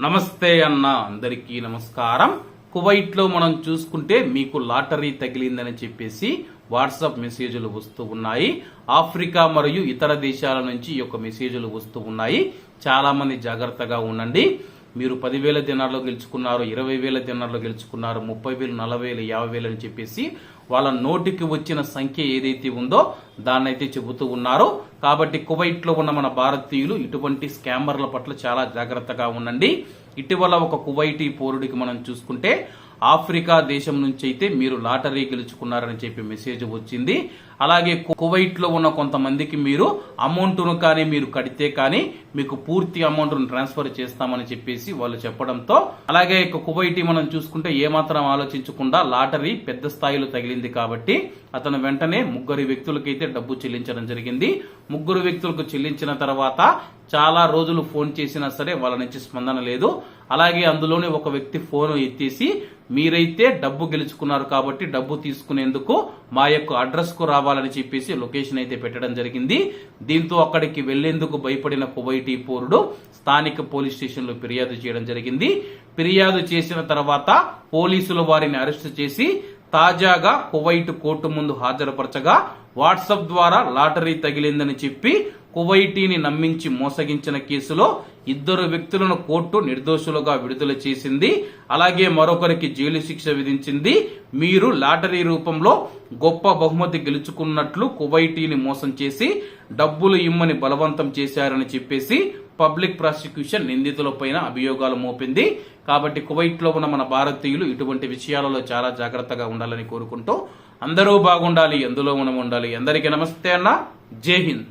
నమస్తే అన్న అందరికీ నమస్కారం. కువైట్లో మనం చూసుకుంటే మీకు లాటరీ తగిలిందని చెప్పేసి వాట్సాప్ మెసేజ్లు వస్తూ ఉన్నాయి. ఆఫ్రికా మరియు ఇతర దేశాల నుంచి ఈ యొక్క మెసేజ్లు వస్తూ ఉన్నాయి. చాలా మంది జాగ్రత్తగా ఉండండి. మీరు పదివేల దినాల్లో గెలుచుకున్నారు ఇరవై వేల దినాల్లో గెలుచుకున్నారు ముప్పై వేలు నలభై వేలు యాభై వేలు అని చెప్పేసి వాళ్ళ నోటికి వచ్చిన సంఖ్య ఏదైతే ఉందో దాన్నైతే చెబుతూ ఉన్నారు. కాబట్టి కువైట్లో ఉన్న మన భారతీయులు ఇటువంటి స్కామర్ల పట్ల చాలా జాగ్రత్తగా ఉండండి. ఇటీవల ఒక కువైటీ పౌరుడికి మనం చూసుకుంటే ఆఫ్రికా దేశం నుంచి అయితే మీరు లాటరీ గెలుచుకున్నారని చెప్పి మెసేజ్ వచ్చింది. అలాగే కువైట్లో కువైట్లో ఉన్న కొంతమందికి మీరు అమౌంట్ను కానీ మీరు కడితే కానీ మీకు పూర్తి అమౌంట్ను ట్రాన్స్ఫర్ చేస్తామని చెప్పేసి వాళ్ళు చెప్పడంతో అలాగే ఇక కువైటీ మనం చూసుకుంటే ఏమాత్రం ఆలోచించకుండా లాటరీ పెద్ద స్థాయిలో తగిలింది కాబట్టి అతను వెంటనే ముగ్గురు వ్యక్తులకైతే డబ్బు చెల్లించడం జరిగింది. ముగ్గురు వ్యక్తులకు చెల్లించిన తర్వాత చాలా రోజులు ఫోన్ చేసినా సరే వాళ్ళ నుంచి స్పందన లేదు. అలాగే అందులోనే ఒక వ్యక్తి ఫోన్ ఎత్తేసి మీరైతే డబ్బు గెలుచుకున్నారు కాబట్టి డబ్బు తీసుకునేందుకు మా యొక్క అడ్రస్కు రావాలని చెప్పేసి లొకేషన్ అయితే పెట్టడం జరిగింది. దీంతో అక్కడికి వెళ్ళేందుకు భయపడిన కువైటీ పౌరుడు స్థానిక పోలీస్ స్టేషన్లో ఫిర్యాదు చేయడం జరిగింది. ఫిర్యాదు చేసిన తర్వాత పోలీసులు వారిని అరెస్ట్ చేసి తాజాగా కువైట్ కోర్టు ముందు హాజరుపరచగా వాట్సాప్ ద్వారా లాటరీ తగిలిందని చెప్పి కువైటీని నమ్మించి మోసగించిన కేసులో ఇద్దరు వ్యక్తులను కోర్టు నిర్దోషులుగా విడుదల చేసింది. అలాగే మరొకరికి జైలు శిక్ష విధించింది. మీరు లాటరీ రూపంలో గొప్ప బహుమతి గెలుచుకున్నట్లు కువైటీని మోసం చేసి డబ్బులు ఇమ్మని బలవంతం చేశారని చెప్పేసి పబ్లిక్ ప్రాసిక్యూషన్ నిందితులపైన అభియోగాలు మోపింది. కాబట్టి కువైట్లో ఉన్న మన భారతీయులు ఇటువంటి విషయాలలో చాలా జాగ్రత్తగా ఉండాలని కోరుకుంటూ అందరూ బాగుండాలి ఎందులో మనం ఉండాలి. అందరికీ నమస్తే అన్న. జై హింద్.